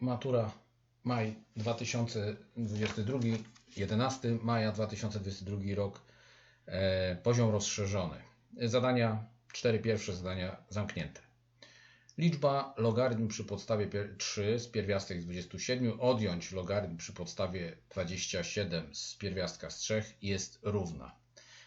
matura maj 2022, 11 maja 2022 rok, e, poziom rozszerzony. Zadania, cztery pierwsze zadania zamknięte. Liczba logarytm przy podstawie pier- 3 z pierwiastek z 27 odjąć logarytm przy podstawie 27 z pierwiastka z 3 jest równa.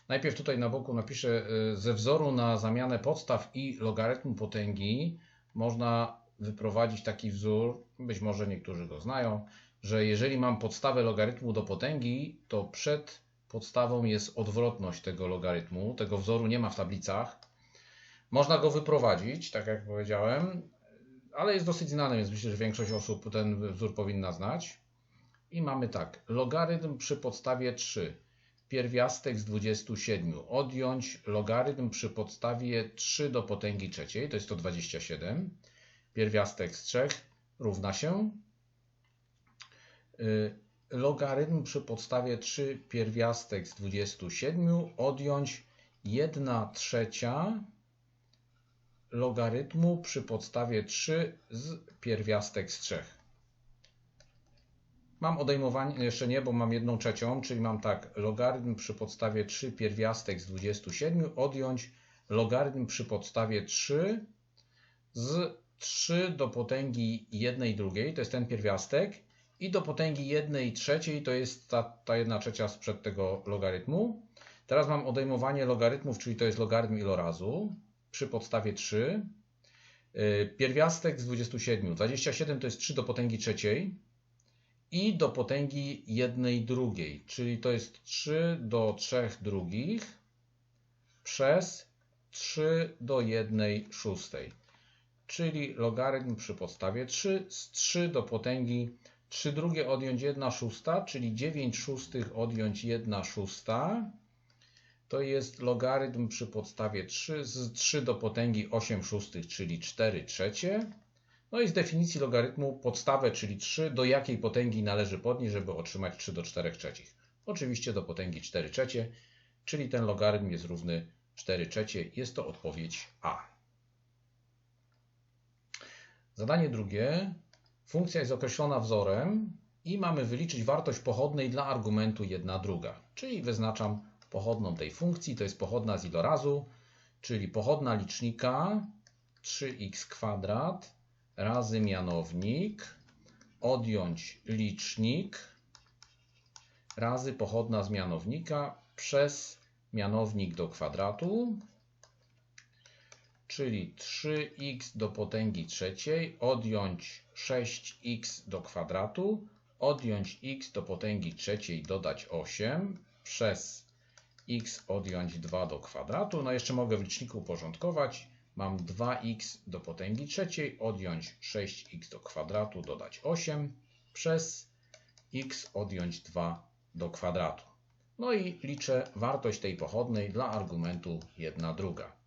Najpierw tutaj na boku napiszę y, ze wzoru na zamianę podstaw i logarytmu potęgi można wyprowadzić taki wzór, być może niektórzy go znają, że jeżeli mam podstawę logarytmu do potęgi, to przed podstawą jest odwrotność tego logarytmu. Tego wzoru nie ma w tablicach. Można go wyprowadzić, tak jak powiedziałem, ale jest dosyć znany, więc myślę, że większość osób ten wzór powinna znać. I mamy tak, logarytm przy podstawie 3, pierwiastek z 27, odjąć logarytm przy podstawie 3 do potęgi trzeciej, to jest to 27, pierwiastek z 3 równa się y, logarytm przy podstawie 3 pierwiastek z 27 odjąć 1 trzecia logarytmu przy podstawie 3 z pierwiastek z 3. Mam odejmowanie, jeszcze nie, bo mam 1 trzecią, czyli mam tak, logarytm przy podstawie 3 pierwiastek z 27 odjąć logarytm przy podstawie 3 z 3 do potęgi 1 drugiej, to jest ten pierwiastek, i do potęgi 1 trzeciej to jest ta, ta 1 trzecia sprzed tego logarytmu. Teraz mam odejmowanie logarytmów, czyli to jest logarytm ilorazu przy podstawie 3. Yy, Pierwiastek z 27. 27 to jest 3 do potęgi trzeciej i do potęgi 1 drugiej, czyli to jest 3 do 3 drugich przez 3 do 1 szóstej, czyli logarytm przy podstawie 3 z 3 do potęgi 3 drugie odjąć 1 szósta, czyli 9 szóstych odjąć 1 szósta, to jest logarytm przy podstawie 3 z 3 do potęgi 8 szóstych, czyli 4 trzecie. No i z definicji logarytmu podstawę, czyli 3, do jakiej potęgi należy podnieść, żeby otrzymać 3 do 4 trzecich. Oczywiście do potęgi 4 trzecie, czyli ten logarytm jest równy 4 trzecie. Jest to odpowiedź A. Zadanie drugie. Funkcja jest określona wzorem i mamy wyliczyć wartość pochodnej dla argumentu 1 druga. Czyli wyznaczam pochodną tej funkcji, to jest pochodna z ilorazu, czyli pochodna licznika 3x kwadrat razy mianownik, odjąć licznik razy pochodna z mianownika przez mianownik do kwadratu, czyli 3x do potęgi trzeciej, odjąć 6x do kwadratu, odjąć x do potęgi trzeciej, dodać 8 przez x odjąć 2 do kwadratu. No jeszcze mogę w liczniku uporządkować. Mam 2x do potęgi trzeciej, odjąć 6x do kwadratu, dodać 8 przez x odjąć 2 do kwadratu. No i liczę wartość tej pochodnej dla argumentu 1 druga.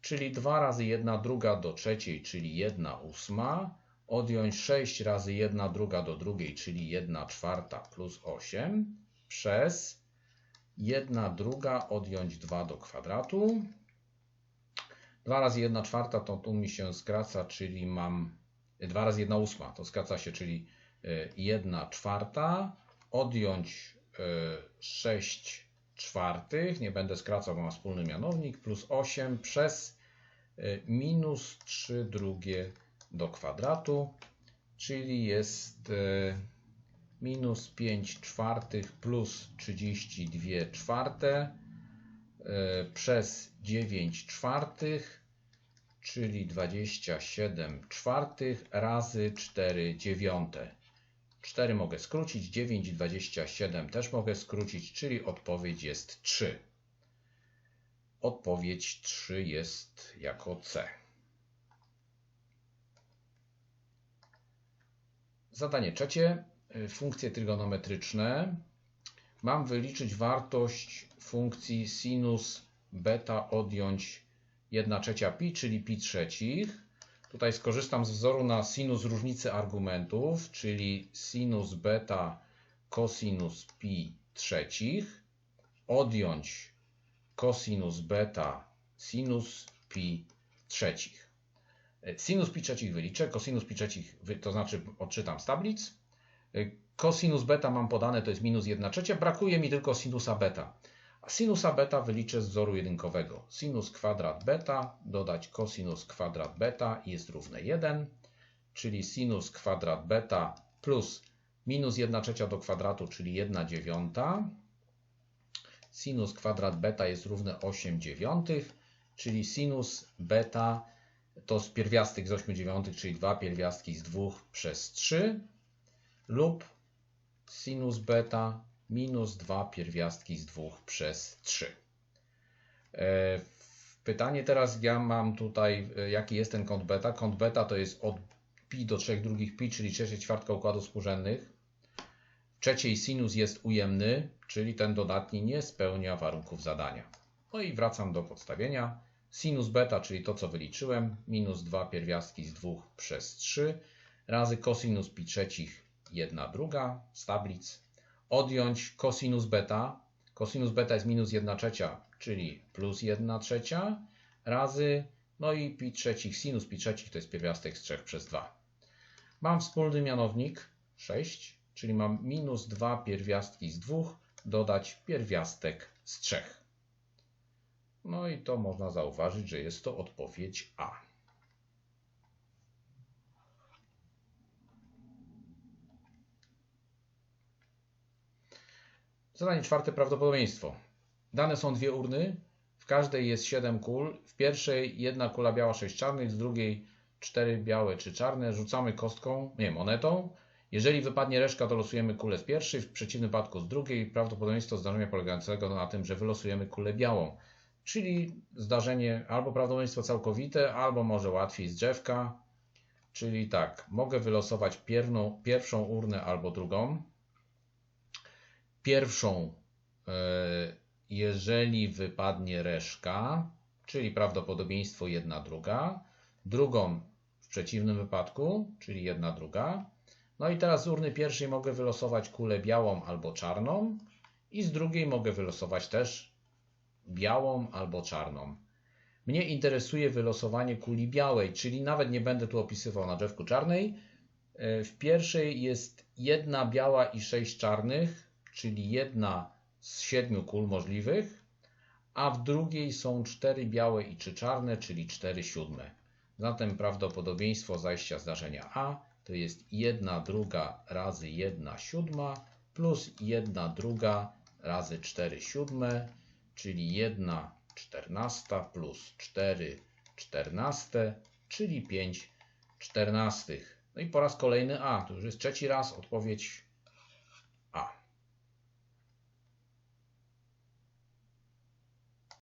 Czyli 2 razy 1 druga do trzeciej, czyli 1 ósma, odjąć 6 razy 1 druga do drugiej, czyli 1 czwarta plus 8 przez 1 druga odjąć 2 do kwadratu. 2 razy 1 czwarta to tu mi się skraca, czyli mam 2 razy 1 ósma, to skraca się, czyli 1 czwarta, odjąć 6 czwartych, nie będę skracał, bo mam wspólny mianownik, plus 8 przez minus 3 drugie do kwadratu, czyli jest minus 5 czwartych plus 32 czwarte przez 9 czwartych, czyli 27 czwartych razy 4 dziewiąte. 4 mogę skrócić, 9 i 27 też mogę skrócić, czyli odpowiedź jest 3. Odpowiedź 3 jest jako C. Zadanie trzecie. Funkcje trygonometryczne. Mam wyliczyć wartość funkcji sinus beta odjąć 1 trzecia pi, czyli pi trzecich. Tutaj skorzystam z wzoru na sinus różnicy argumentów, czyli sinus beta cosinus pi trzecich, odjąć cosinus beta sinus pi trzecich. Sinus pi trzecich wyliczę, cosinus pi trzecich, to znaczy odczytam z tablic. Cosinus beta mam podane, to jest minus 1 trzecia, brakuje mi tylko sinusa beta. A sinusa beta wyliczę z wzoru jedynkowego. Sinus kwadrat beta dodać cosinus kwadrat beta jest równe 1, czyli sinus kwadrat beta plus minus 1 trzecia do kwadratu, czyli 1 dziewiąta. Sinus kwadrat beta jest równe 8 dziewiątych, czyli sinus beta to z pierwiastek z 8 dziewiątych, czyli 2 pierwiastki z 2 przez 3 lub sinus beta minus 2 pierwiastki z 2 przez 3. E, Pytanie teraz, ja mam tutaj, e, jaki jest ten kąt beta. Kąt beta to jest od pi do 3 drugich pi, czyli trzecia ćwiartka układu współrzędnych. Trzeciej sinus jest ujemny, czyli ten dodatni nie spełnia warunków zadania. No i wracam do podstawienia. Sinus beta, czyli to co wyliczyłem, minus 2 pierwiastki z 2 przez 3 razy cosinus pi trzecich 1 druga z tablic. Odjąć cosinus beta. Cosinus beta jest minus 1 trzecia, czyli plus 1 trzecia razy, no i pi trzecich, sinus pi trzecich to jest pierwiastek z 3 przez 2. Mam wspólny mianownik 6, czyli mam minus 2 pierwiastki z 2 dodać pierwiastek z 3. No i to można zauważyć, że jest to odpowiedź A. Zadanie czwarte prawdopodobieństwo. Dane są dwie urny, w każdej jest 7 kul. W pierwszej jedna kula biała, 6 czarnych, z drugiej 4 białe, 3 czarne. Rzucamy kostką, nie, monetą. Jeżeli wypadnie reszka, to losujemy kulę z pierwszej, w przeciwnym wypadku z drugiej. Prawdopodobieństwo zdarzenia polegającego na tym, że wylosujemy kulę białą. Czyli zdarzenie albo prawdopodobieństwo całkowite, albo może łatwiej z drzewka. Czyli tak, mogę wylosować pierną, pierwszą urnę albo drugą. Pierwszą, e, jeżeli wypadnie reszka, czyli prawdopodobieństwo jedna druga. Drugą w przeciwnym wypadku, czyli jedna druga. No i teraz z urny pierwszej mogę wylosować kulę białą albo czarną i z drugiej mogę wylosować też białą albo czarną. Mnie interesuje wylosowanie kuli białej, czyli nawet nie będę tu opisywał na drzewku czarnej. E, W pierwszej jest jedna biała i sześć czarnych, czyli jedna z siedmiu kul możliwych, a w drugiej są cztery białe i trzy czarne, czyli cztery siódme. Zatem prawdopodobieństwo zajścia zdarzenia A to jest jedna druga razy jedna siódma plus jedna druga razy cztery siódme, czyli jedna czternasta plus cztery czternaste, czyli pięć czternastych. No i po raz kolejny A, to już jest trzeci raz odpowiedź